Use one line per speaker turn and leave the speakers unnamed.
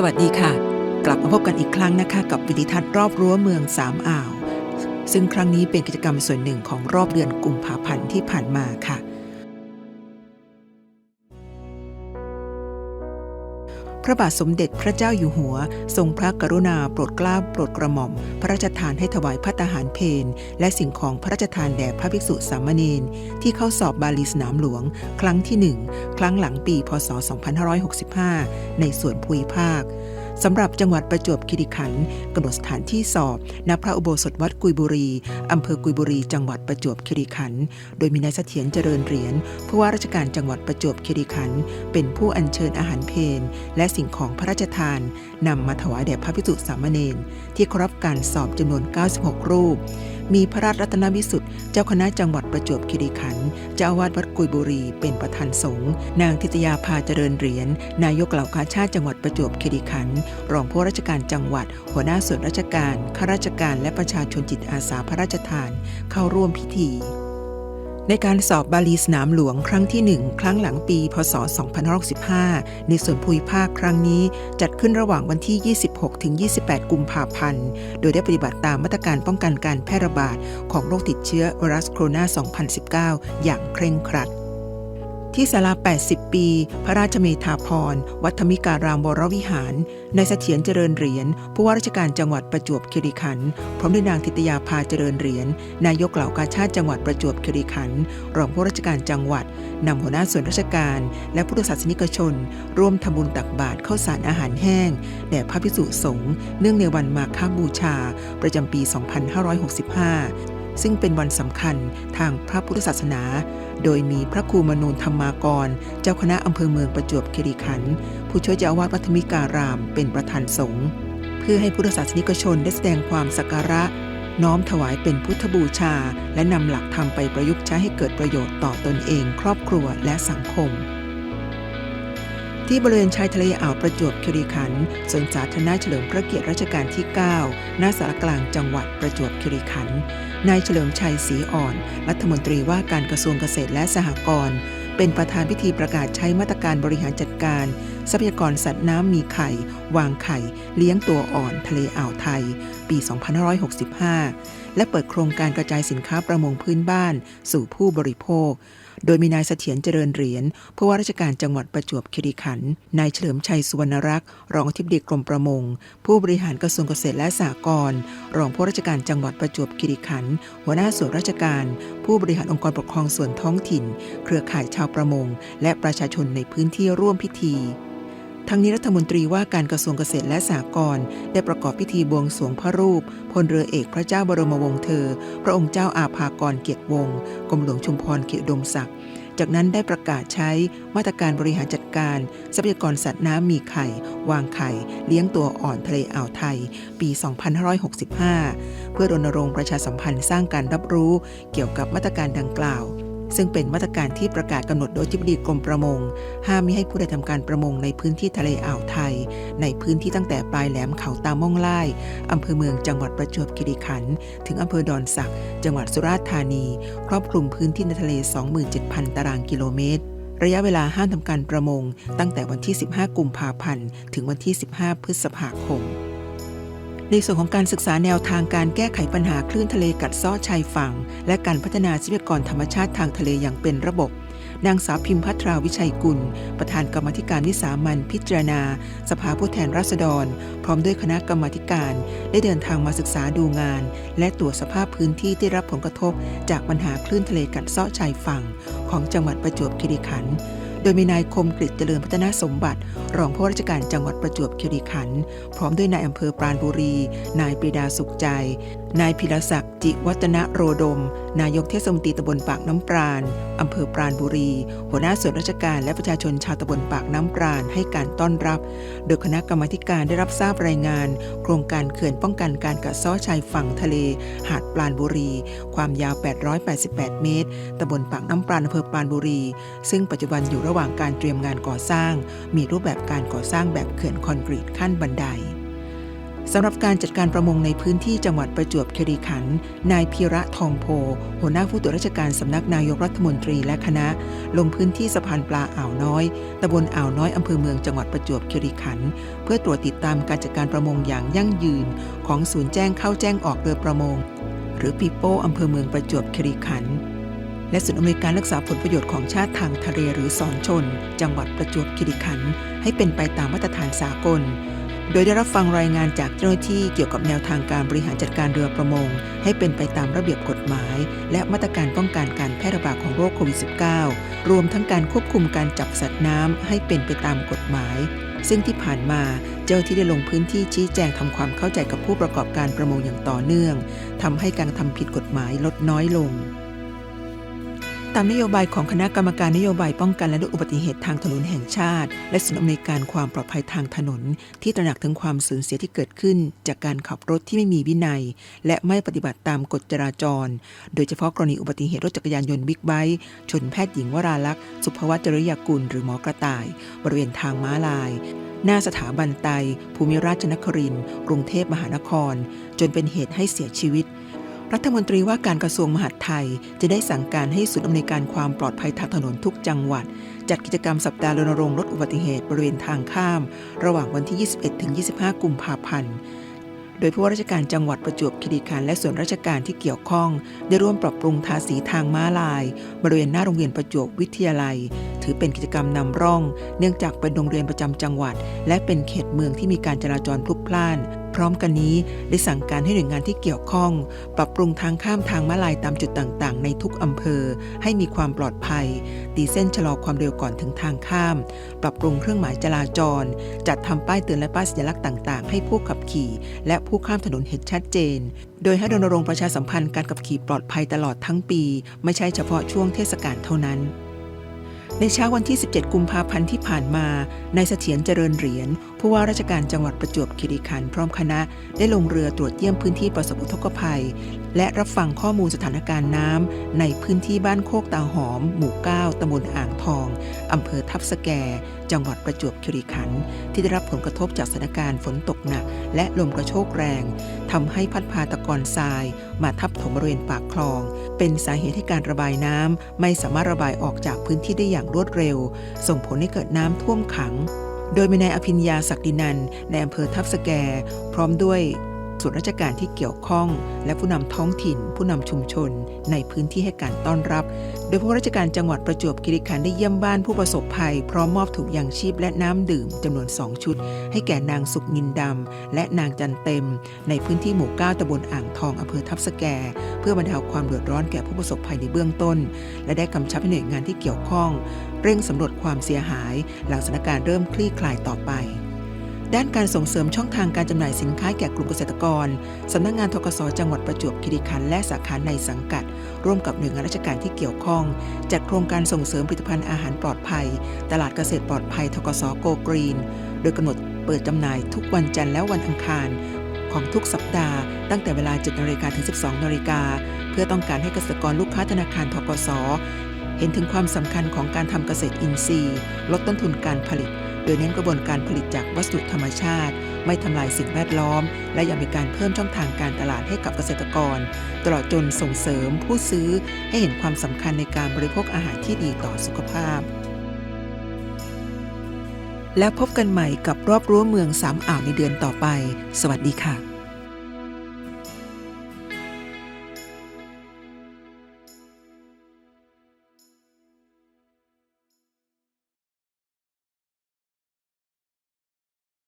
สวัสดีค่ะ กลับมาพบกันอีกครั้งนะคะ กับวิดิทัศน์รอบรั้วเมืองสามอ่าว ซึ่งครั้งนี้เป็นกิจกรรมส่วนหนึ่งของรอบเดือนกุมภาพันธ์ที่ผ่านมาค่ะ ระบาทสมเด็จพระเจ้าอยู่หัว ทรงพระกรุณาโปรดเกล้าโปรดกระหม่อม พระราชทานให้ถวายพัตตาหารเพนและสิ่งของพระราชทานแด่พระภิกษุสามเณรที่เข้าสอบบาลีสนามหลวง ครั้งที่หนึ่งครั้งหลังปีพศ 2565 ในส่วนภูมิภาค สำหรับจังหวัดประจวบคีรีขันธ์กำหนดสถานที่สอบณพระอุโบสถวัดกุยบุรีอำเภอกุยบุรี จังหวัดประจวบคีรีขันธ์โดยมีนายเสถียรเจริญเหรียญผู้ว่าราชการจังหวัดประจวบคีรีขันธ์เป็นผู้อัญเชิญอาหารเพนและสิ่งของพระราชทานนำมาถวายแด่พระภิกษุสามเณรที่ครับการสอบจำนวน 96 รูป มีพระราชรัตนวิสุทธิ์เจ้าคณะจังหวัดประจวบคีรีขันธ์เจ้าอาวาสวัดกุยบุรี เป็นประธานสงฆ์นางทิตยาพาเจริญเหรียญนายกเหล่ากาชาติจังหวัดประจวบคีรีขันธ์รองผู้ราชการจังหวัด หัวหน้าส่วนราชการข้าราชการและประชาชนจิตอาสาพระราชทาน เข้าร่วมพิธี ในการสอบบาลีสนามหลวงครั้งที่ 1 ครั้งหลังปี พศ 2565 ในส่วนภูมิภาคครั้งนี้จัดขึ้นระหว่างวันที่ 26 ถึง 28 กุมภาพันธ์ โดยได้ปฏิบัติตามมาตรการป้องกันการแพร่ระบาดของโรคติดเชื้อไวรัสโคโรนา 2019 อย่างเคร่งครัด ที่ศาลา 80 ปี พระราชเมธาพร วัดธรรมิการามวรวิหาร นายเสถียรเจริญเหรียญ ผู้ว่าราชการจังหวัดประจวบคีรีขันธ์ พร้อมด้วยนางทิตยาภาเจริญเหรียญ นายกเหล่ากาชาติจังหวัดประจวบคีรีขันธ์ รองผู้ว่าราชการจังหวัด นำหัวหน้าส่วนราชการ และพุทธศาสนิกชน ร่วมทำบุญตักบาตรข้าวสารอาหารแห้ง แด่พระภิกษุสงฆ์ เนื่องในวันมาฆบูชา ประจำปี 2565 ซึ่งเป็นวันสำคัญทางพระพุทธศาสนา โดยมีพระครูมนูนธรรมากร เจ้าคณะอำเภอเมืองประจวบคีรีขันธ์ผู้ช่วยเจ้าอาวาสวัดธมิการาม เป็นประธานสงฆ์เพื่อให้พุทธศาสนิกชนได้แสดงความสักการะ น้อมถวายเป็นพุทธบูชา และนำหลักธรรมไปประยุกต์ใช้ให้เกิดประโยชน์ต่อตนเอง ครอบครัวและสังคม ที่บริเวณชายทะเลอ่าวประจวบคีรีขันธ์สวนสาธารณะเฉลิมพระเกียรติรัชกาลที่ 9 ณ สารกลางจังหวัดประจวบคีรีขันธ์นายเฉลิมชัยศรีอ่อน รัฐมนตรีว่าการกระทรวงเกษตรและสหกรณ์ เป็นประธานพิธีประกาศใช้มาตรการบริหารจัดการ ทรัพยากรสัตว์น้ำมีไข่ วางไข่ เลี้ยงตัวอ่อนทะเลอ่าวไทย ปี 2565 และเปิดโครงการกระจายสินค้าประมงพื้นบ้าน สู่ผู้บริโภค โดยมีนายเสถียรเจริญเหรียญผู้ว่าราชการจังหวัดประจวบคีรีขันธ์นายเฉลิมชัยสุวรรณรักษ์รองอธิบดีกรมประมง ผู้บริหารกระทรวงเกษตรและสหกรณ์รองผู้ว่าราชการจังหวัดประจวบคีรีขันธ์หัวหน้าส่วนราชการ ผู้บริหารองค์กรปกครองส่วนท้องถิ่น เครือข่ายชาวประมง และประชาชนในพื้นที่ร่วมพิธี ทั้งนี้รัฐมนตรีว่าการกระทรวงเกษตรและสหกรณ์ได้ประกอบพิธีบวงสรวงพระรูป พลเรือเอกพระเจ้าบรมวงศ์เธอ พระองค์เจ้าอาภากรเกียรติวงศ์กรมหลวงชุมพรเกียรติดมศักดิ์จากนั้นได้ประกาศใช้มาตรการบริหารจัดการ ทรัพยากรสัตว์น้ำมีไข่ วางไข่ เลี้ยงตัวอ่อนทะเลอ่าวไทย ปี 2565 เพื่อรณรงค์ประชาสัมพันธ์สร้างการรับรู้เกี่ยวกับมาตรการดังกล่าว ซึ่งเป็นมาตรการที่ประกาศกำหนดโดยทิบดีกรมประมง ห้ามมิให้ผู้ใดทำการประมงในพื้นที่ทะเลอ่าวไทย ในพื้นที่ตั้งแต่ปลายแหลมเขาตาม่องไล่อำเภอเมืองจังหวัดประจวบคีรีขันธ์ถึงอำเภอดอนสัก จังหวัดสุราษฎร์ธานี ครอบคลุมพื้นที่ในทะเล 27,000 ตารางกิโลเมตรระยะเวลาห้ามทำการประมง ตั้งแต่วันที่ 15 กุมภาพันธ์ ถึงวันที่ 15 พฤษภาคม ในส่วนของการศึกษาแนวทางการแก้ไขปัญหาคลื่นทะเลกัดเซ้อชายฝั่ง และการพัฒนาทรัพยากรธรรมชาติทางทะเลอย่างเป็นระบบ นางสาวพิมพัทราวิชัยกุล ประธานกรรมธิการวิสามันพิจารณา สภาผู้แทนราษฎร พร้อมด้วยคณะกรรมธิการ ได้เดินทางมาศึกษาดูงาน และตรวจสภาพพื้นที่ที่รับผลกระทบ จากปัญหาคลื่นทะเลกัดเซาะชายฝั่ง ของจังหวัดประจวบคีรีขันธ์ ยมีนายคมกฤษเจริญพัฒนาสมบัติ รองผู้ว่าราชการจังหวัดประจวบคีรีขันธ์พร้อมด้วยนายอำเภอปราณบุรี นายปรีดาสุขใจ นายพิรศักดิ์จิวัฒนโรดม นายกเทศมนตรีตำบลปากน้ำปราณอำเภอปราณบุรี หัวหน้าส่วนราชการและประชาชนชาวตำบลปากน้ำปราณให้การต้อนรับ โดยคณะกรรมาการได้รับทราบรายงาน โครงการเขื่อนป้องกันการกัดเซ้อชายฝั่งทะเล หาดปราณบุรี ความยาว 888 เมตรตำบลปากน้ำปราณอำเภอปราณบุรี ซึ่งปัจจุบันอยู่ระหว่างว่างการเตรียมงานก่อสร้าง มีรูปแบบการก่อสร้างแบบเขื่อนคอนกรีตขั้นบันไดสำหรับการจัดการประมงในพื้นที่จังหวัดประจวบคีรีขันธ์นายพีระทองโพ หัวหน้าผู้ตรวจราชการสำนักนายกรัฐมนตรีและคณะ ลงพื้นที่สะพานปลาอ่าวน้อยตำบลอ่าวน้อยอำเภอเมืองจังหวัดประจวบคีรีขันธ์เพื่อตรวจติดตามการจัดการประมงอย่างยั่งยืน ของศูนย์แจ้งเข้าแจ้งออกเรือประมง หรือปีโป้อำเภอเมืองประจวบคีรีขันธ์ และศูนย์อำนวยการรักษาผลประโยชน์ของชาติทางทะเลหรือสอนชน จังหวัดประจวบคีรีขันธ์ให้เป็นไปตามมาตรฐานสากล โดยได้รับฟังรายงานจากเจ้าหน้าที่เกี่ยวกับแนวทางการบริหารจัดการเรือประมง ให้เป็นไปตามระเบียบกฎหมาย และมาตรการป้องกันการแพร่ระบาดของโรคโควิด -19 รวมทั้งการควบคุมการจับสัตว์น้ำให้เป็นไปตามกฎหมายซึ่งที่ผ่านมาเจ้าที่ได้ลงพื้นที่ชี้แจงทำความเข้าใจกับผู้ประกอบการประมงอย่างต่อเนื่องทำให้การทำผิดกฎหมายลดน้อยลงามนโยบายของคณะกรรมการนโยบายป้องกันและลดอุบัติเหตุทางถนนแห่งชาติ และศูนย์อำนวยการความปลอดภัยทางถนน ที่ตระหนักถึงความสูญเสียที่เกิดขึ้น จากการขับรถที่ไม่มีวินัย และไม่ปฏิบัติตามกฎจราจร โดยเฉพาะกรณีอุบัติเหตุรถจักรยานยนต์บิ๊กไบค์ชนแพทย์หญิงวราลักษณ์สุภวัจริยากุลหรือหมอกระต่าย บริเวณทางม้าลาย หน้าสถาบันไต ภูมิราชนครินทร์กรุงเทพมหานคร จนเป็นเหตุให้เสียชีวิต รัฐมนตรีว่าการกระทรวงมหาดไทย จะได้สั่งการให้ศูนย์อำนวยการความปลอดภัยทางถนนทุกจังหวัด จัดกิจกรรมสัปดาห์รณรงค์ลดอุบัติเหตุบริเวณทางข้าม ระหว่างวันที่ 21 ถึง 25 กุมภาพันธ์โดยผู้ว่าราชการจังหวัดประจวบคีรีขันธ์และส่วนราชการที่เกี่ยวข้อง ได้ร่วมปรับปรุงทาสีทางม้าลาย บริเวณหน้าโรงเรียนประจวบวิทยาลัย ถือเป็นกิจกรรมนำร่อง เนื่องจากเป็นโรงเรียนประจำจังหวัด และเป็นเขตเมืองที่มีการจราจรพลุกพล่านพร้อมกันนี้ได้สั่งการให้หน่วยงานที่เกี่ยวข้อง ปรับปรุงทางข้ามทางม้าลายตามจุดต่างๆ ในทุกอำเภอ ให้มีความปลอดภัย ตีเส้นชะลอความเร็วก่อนถึงทางข้าม ปรับปรุงเครื่องหมายจราจร จัดทำป้ายเตือนและป้ายสัญลักษณ์ต่าง ๆ ให้ผู้ขับขี่ และผู้ข้ามถนนเห็นชัดเจน โดยให้รณรงค์ประชาสัมพันธ์การขับขี่ปลอดภัยตลอดทั้งปี ไม่ใช่เฉพาะช่วงเทศกาลเท่านั้น ในเช้าวันที่ 17 กุมภาพันธ์ที่ผ่านมา นายเสถียรเจริญเหรียญผู้ว่าราชการจังหวัดประจวบคีรีขันธ์พร้อมคณะ ได้ลงเรือตรวจเยี่ยมพื้นที่ประสบอุทกภัยและรับฟังข้อมูลสถานการณ์น้ำในพื้นที่บ้านโคกตาหอม หมู่ 9ตำบลอ่างทองอำเภอทับสแก จังหวัดประจวบคีรีขันธ์ที่ได้รับผลกระทบจากสถานการณ์ฝนตกหนัก และลมกระโชกแรงทำให้พัดพาตะกอนทราย มาทับถมบริเวณปากคลอง เป็นสาเหตุให้การระบายน้ำไม่สามารถระบายออกจากพื้นที่ได้อย่างรวดเร็ว ส่งผลให้เกิดน้ำท่วมขัง โดยมีนายอภิญญาศักดินันในอำเภอทับสแก พร้อมด้วย ส่วนราชการที่เกี่ยวข้อง และผู้นำท้องถิ่น ผู้นำชุมชน ในพื้นที่ให้การต้อนรับ โดยผู้ราชการจังหวัดประจวบคีรีขันธ์ได้เยี่ยมบ้านผู้ประสบภัย พร้อมมอบถุงยางชีพและน้ำดื่มจำนวน 2 ชุด ให้แก่นางสุกนินดำและนางจันเต็ม ในพื้นที่หมู่ 9ตำบลอ่างทองอำเภอทับสแก เพื่อบรรเทาความเดือดร้อนแก่ผู้ประสบภัยในเบื้องต้น และได้กำชับให้หน่วยงานที่เกี่ยวข้อง เร่งสำรวจความเสียหาย หลังสถานการณ์เริ่มคลี่คลายต่อไป ด้านการส่งเสริมช่องทางการจำหน่ายสินค้าแก่กลุ่มเกษตรกร สำนักงานทกสจังหวัดประจวบคีรีขันธ์และสาขาในสังกัด ร่วมกับหน่วยงานราชการที่เกี่ยวข้อง จัดโครงการส่งเสริมผลิตภัณฑ์อาหารปลอดภัย ตลาดเกษตรปลอดภัยทกสโกกรีน โดยกำหนดเปิดจำหน่ายทุกวันจันทร์และวันอังคาร ของทุกสัปดาห์ ตั้งแต่เวลา7นาฬิกาถึง 12นาฬิกาเพื่อต้องการให้เกษตรกรลูกค้าธนาคารทกสเห็นถึงความสำคัญของการทำเกษตรอินทรีย์ ลดต้นทุนการผลิต ดยเน้นกระบวนการผลิตจากวัสดุธรรมชาติ ไม่ทำลายสิ่งแวดล้อม และยังมีการเพิ่มช่องทางการตลาดให้กับเกษตรกร ตลอดจนส่งเสริมผู้ซื้อให้เห็นความสำคัญในการบริโภคอาหารที่ดีต่อสุขภาพ แล้วพบกันใหม่กับรอบรั้วเมืองสามอ่าวในเดือนต่อไป สวัสดีค่ะ